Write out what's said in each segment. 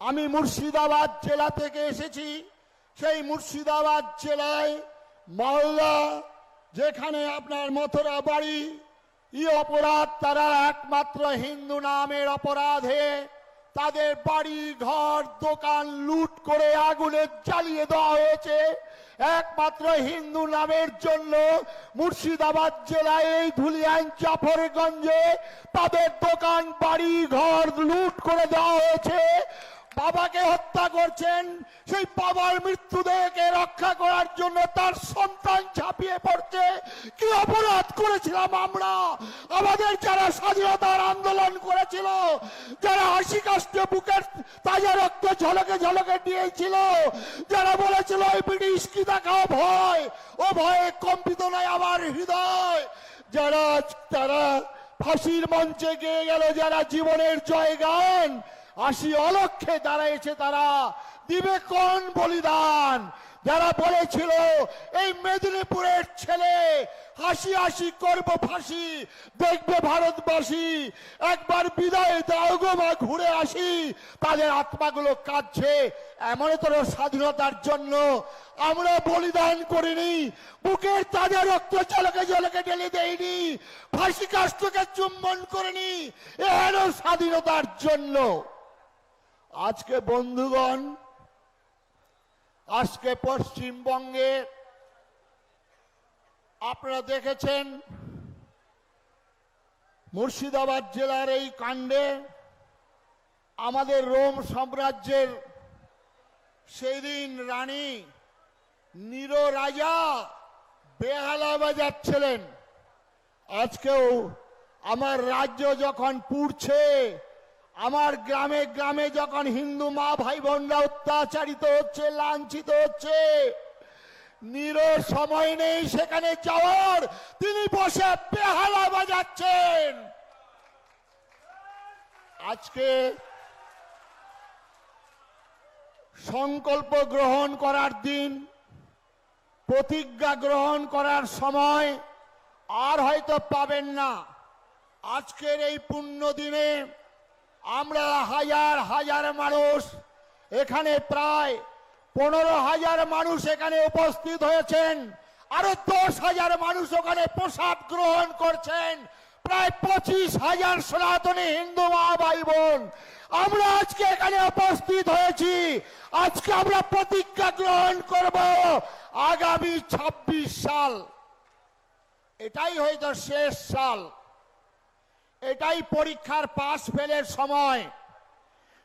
আমি মুর্শিদাবাদ জেলা থেকে এসেছি। সেই মুর্শিদাবাদ জেলায় মালদা, যেখানে আপনার মথুরা বাড়ি, ই অপরাধ তারা একমাত্র হিন্দু নামের অপরাধে তাদের বাড়ি, ঘর, দোকান লুট করে আগুনে জ্বালিয়ে দেওয়া হয়েছে। একমাত্র হিন্দু নামের জন্য মুর্শিদাবাদ জেলায় এই ধুলিয়ান জাফরগঞ্জে তাদের দোকান, বাড়ি, ঘর লুট করে দেওয়া হয়েছে। বাবাকে হত্যা করছেন। সেই বাবার মৃত্যুদেহকে রক্ষা করার জন্য তার সন্তান ঝাঁপিয়ে পড়ছে। কি অপরাধ করেছিলাম আমরা? আমাদের যারা স্বাধীনতার আন্দোলন করেছিল, যারা হাসি কাষ্টে বুকের তাজা রক্ত ঝলকে ঝলকে দিয়েছিল, যারা বলেছিল ওই ব্রিটিশ কি দেখাও ভয়? ও ভয়ে কম্পিত নয় আমার হৃদয়। যারা তারা ফাঁসির মঞ্চে গিয়ে গেল, যারা জীবনের জয়গান আসি অলক্ষে দাঁড়াইছে তারা। দিবে কোন বলিদান? যারা বলেছিল, এই মেদিনীপুরের ছেলে হাসি হাসি করব ফাঁসি, দেখবে ভারতবাসী, একবার বিদায় দাও গো মা, ঘুরে আসি। তাদের আত্মাগুলো কাঁদছে। এমন তোর স্বাধীনতার জন্য আমরা বলিদান করিনি। বুকের তাজা রক্ত জলকে জলকে ঢেলে দেয়নি ফাঁসি কাষ্টকে চুম্বন করিনি। এহেন স্বাধীনতার জন্য। আজকে বন্ধুগণ, আজকে পশ্চিমবঙ্গে আপনারা দেখেছেন, মুর্শিদাবাদ জেলার এই কাণ্ডে আমাদের রোম সাম্রাজ্যের সেই দিন রানী নির রাজা বেহালা বাজাচ্ছিলেন। আজকেও আমার রাজ্য যখন পুড়ছে আমার গ্রামে গ্রামে যখন হিন্দু মা ভাই বোনরা অত্যাচারিত হচ্ছে, লাঞ্ছিত হচ্ছে, নিরো সময় নেই সেখানে যাওয়ার, তিনি বসে বেহালা বাজাচ্ছেন। আজকে সংকল্প গ্রহণ করার দিন, প্রতিজ্ঞা গ্রহণ করার সময়, আর হয়তো পাবেন না। আজকের এই পুণ্য দিনে আমরা হাজার হাজার মানুষ, এখানে প্রায় পনেরো হাজার মানুষ এখানে উপস্থিত হয়েছেন, আরও দশ হাজার মানুষ ওখানে প্রসাদ গ্রহণ করছেন, প্রায় পঁচিশ হাজার সনাতনী হিন্দু মা ভাই বোন। আমরা আজকে এখানে উপস্থিত হয়েছি, আজকে আমরা প্রতিজ্ঞা গ্রহণ করব আগামী ২৬ সাল। এটাই হয়তো শেষ সাল। এটাই পরীক্ষার পাস ফেলের সময়।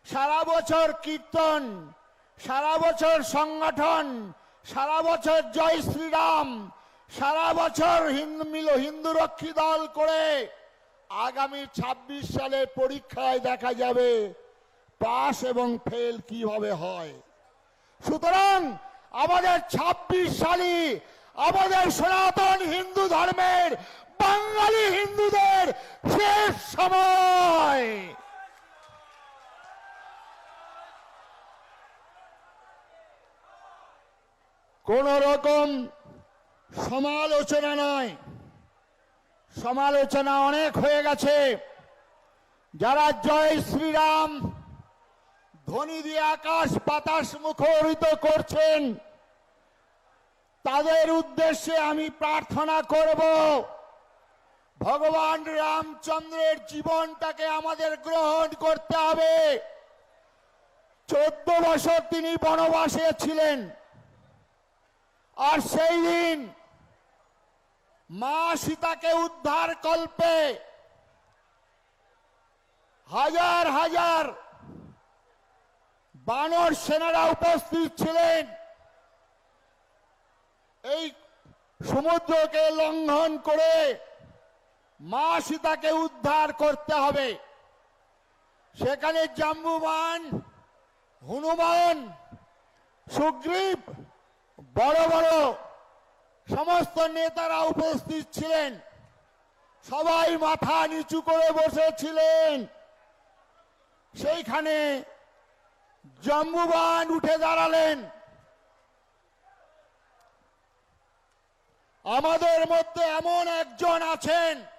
সারা বছর কীর্তন, সারা বছর সংগঠন, সারা বছর জয় শ্রীরাম, সারা বছর হিন্দু, মিল, হিন্দু রক্ষী দল করে আগামী ২৬ সালে পরীক্ষায় দেখা যাবে পাস এবং ফেল কীভাবে হয়। সুতরাং আমাদের ২৬ সালই আমাদের সনাতন হিন্দু ধর্মের বাঙালি হিন্দুদের শেষ সময়। কোন রকম সমালোচনা নয়। সমালোচনা অনেক হয়ে গেছে। যারা জয় শ্রীরাম, ধ্বনি দিয়ে আকাশ বাতাস মুখরিত করছেন, তাদের উদ্দেশ্যে আমি প্রার্থনা করব। ভগবান রামচন্দ্রের জীবনটাকে আমাদের গ্রহণ করতে হবে। চোদ্দ বছর তিনি বনবাসে ছিলেন। আর সেই দিন মা সীতাকে উদ্ধার কল্পে হাজার হাজার বানর সেনারা উপস্থিত ছিলেন। এই সমুদ্রকে লঙ্ঘন করে মা সীতাকে উদ্ধার করতে হবে। সেখানে জাম্বুবান, হনুমান, সুগ্রীব, বড় বড় সমস্ত নেতারা উপস্থিত ছিলেন। সবাই মাথা নিচু করে বসেছিলেন। সেইখানে জম্বুবান উঠে দাঁড়ালেন। আমাদের মধ্যে এমন একজন আছেন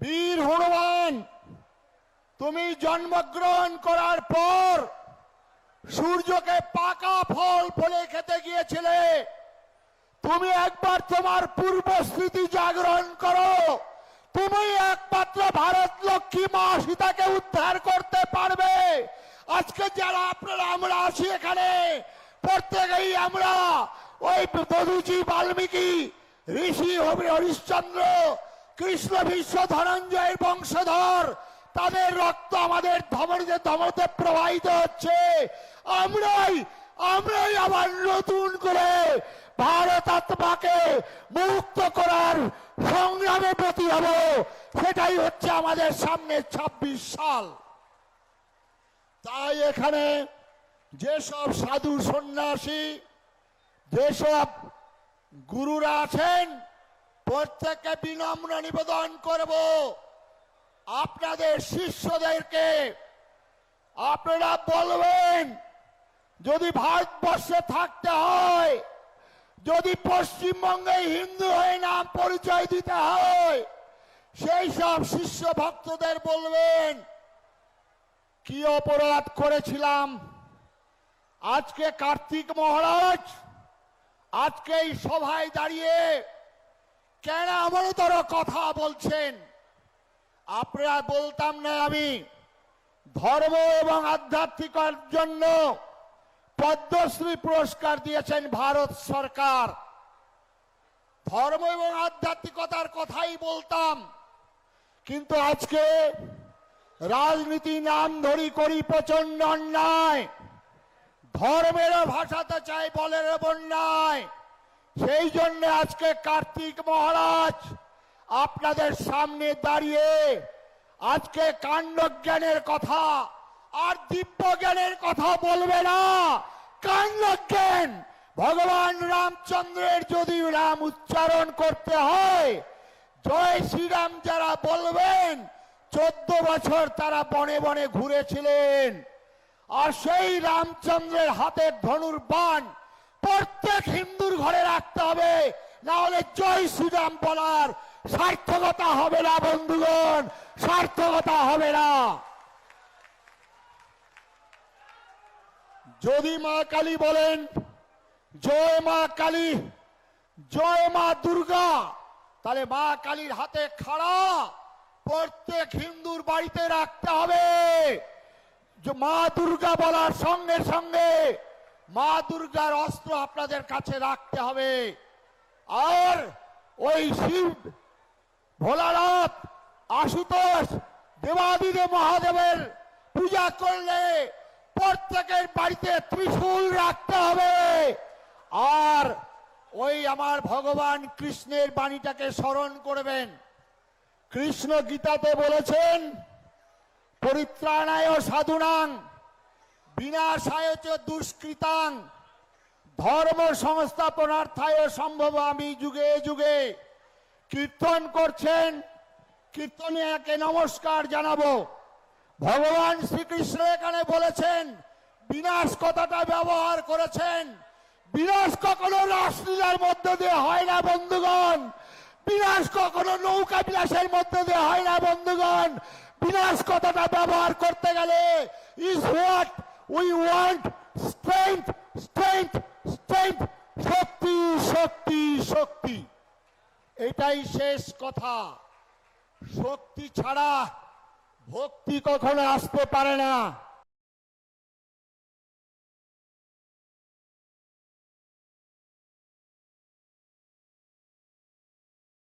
বীর হনুমান, তুমি জন্মগ্রহণ করার পর সূর্যকে পাকা ফল ফলে খেতে গিয়েছিলে। তুমি একবার তোমার পূর্ব স্মৃতি জাগরণ করো। তুমি একমাত্র ভারত লক্ষ্মী মা সীতাকে উদ্ধার করতে পারবে। আজকে যারা আপনারা আমরা আছি এখানে প্রত্যেকেই আমরা ওই দদুজি বাল্মীকি, ঋষি হরি- হরিশ্চন্দ্র কৃষ্ণ বিশ্ব ধনঞ্জয়ের বংশধর। তাদের রক্ত আমাদের ধমনীতে ধমনীতে প্রবাহিত হচ্ছে। আমরাই আমরাই আবার নতুন করে ভারত আত্মাকে মুক্ত করার সংগ্রামে প্রতি হব। সেটাই হচ্ছে আমাদের সামনে ২৬ সাল। তাই এখানে যেসব সাধু সন্ন্যাসী, যেসব গুরুরা আছেন প্রত্যেককে বিনম্র নিবেদন করব। আপনাদের শিষ্যদেরকে আপনারা বলবেন, যদি ভারতবর্ষে থাকতে হয়, যদি পশ্চিমবঙ্গে হিন্দু হয়ে নাম পরিচয় দিতে হয়, সেই সব শিষ্য ভক্তদের বলবেন, কি অপরাধ করেছিলাম? আজকে কার্তিক মহারাজ, আজকে এই সভায় দাঁড়িয়ে কেন এমনতর কথা বলছেন? আপনারা বলতাম না আমি, ধর্ম এবং আধ্যাত্মিকার জন্য পদ্মশ্রী পুরস্কার দিয়েছেন ভারত সরকার। ধর্ম এবং আধ্যাত্মিকতার কথাই বলতাম, কিন্তু আজকে রাজনীতি নাম ধরি করি প্রচণ্ড অন্যায়। ধর্মেরও ভাষাতে চাই বলের বন্যায়। সেই জন্য আজকে কার্তিক মহারাজ আপনাদের সামনে দাঁড়িয়ে আজকে কাণ্ডজ্ঞানের কথা আর দিব্য জ্ঞানের কথা বলবে না। কাণ্ডজ্ঞান ভগবান রামচন্দ্রের যদি রাম উচ্চারণ করতে হয়, জয় শ্রীরাম যারা বলবেন, চোদ্দ বছর তারা বনে বনে ঘুরেছিলেন। আর সেই রামচন্দ্রের হাতের ধনুর বান প্রত্যেক হিন্দুর ঘরে রাখতে হবে। না হলে জয় শ্রীরাম বলার সার্থকতা হবে না, বন্ধুগণ। সার্থকতা হবে না। যদি মা কালী বলেন, জয় মা কালী, জয় মা দুর্গা, তাহলে মা কালীর হাতে খাড়া প্রত্যেক হিন্দুর বাড়িতে রাখতে হবে। মা দুর্গা বলার সঙ্গে সঙ্গে মা দুর্গার অস্ত্র আপনাদের কাছে রাখতে হবে। আর ওই শিব, ভোলানাথ, আশুতোষ, দেবাদিদেব মহাদেবের পূজা করলে প্রত্যেকের বাড়িতে ত্রিশূল রাখতে হবে। আর ওই আমার ভগবান কৃষ্ণের বাণীটাকে স্মরণ করবেন। কৃষ্ণ গীতাতে বলেছেন, পরিত্রাণায় সাধুনাং বিনাশায় চ দুষ্কৃতাং ধর্ম সংস্থাপনার্থায় সম্ভব আমি যুগে যুগে। কীর্তন করছেন, কীর্তনে একে নমস্কার জানাব। ভগবান শ্রীকৃষ্ণ এখানে বলেছেন, বিনাশ কথাটা ব্যবহার করেছেন। বিনাশ কখনো রাসলীলার মধ্য দিয়ে হয় না বন্ধুগণ। বিনাশ কখনো নৌকা বিলাসের মধ্য দিয়ে হয় না বন্ধুগণ। বিনাশ কথাটা ব্যবহার করতে গেলে is what we want strength strength strength শক্তি শক্তি শক্তি। এটাই শেষ কথা। শক্তি ছাড়া ভক্তি কখনো আসতে পারে না।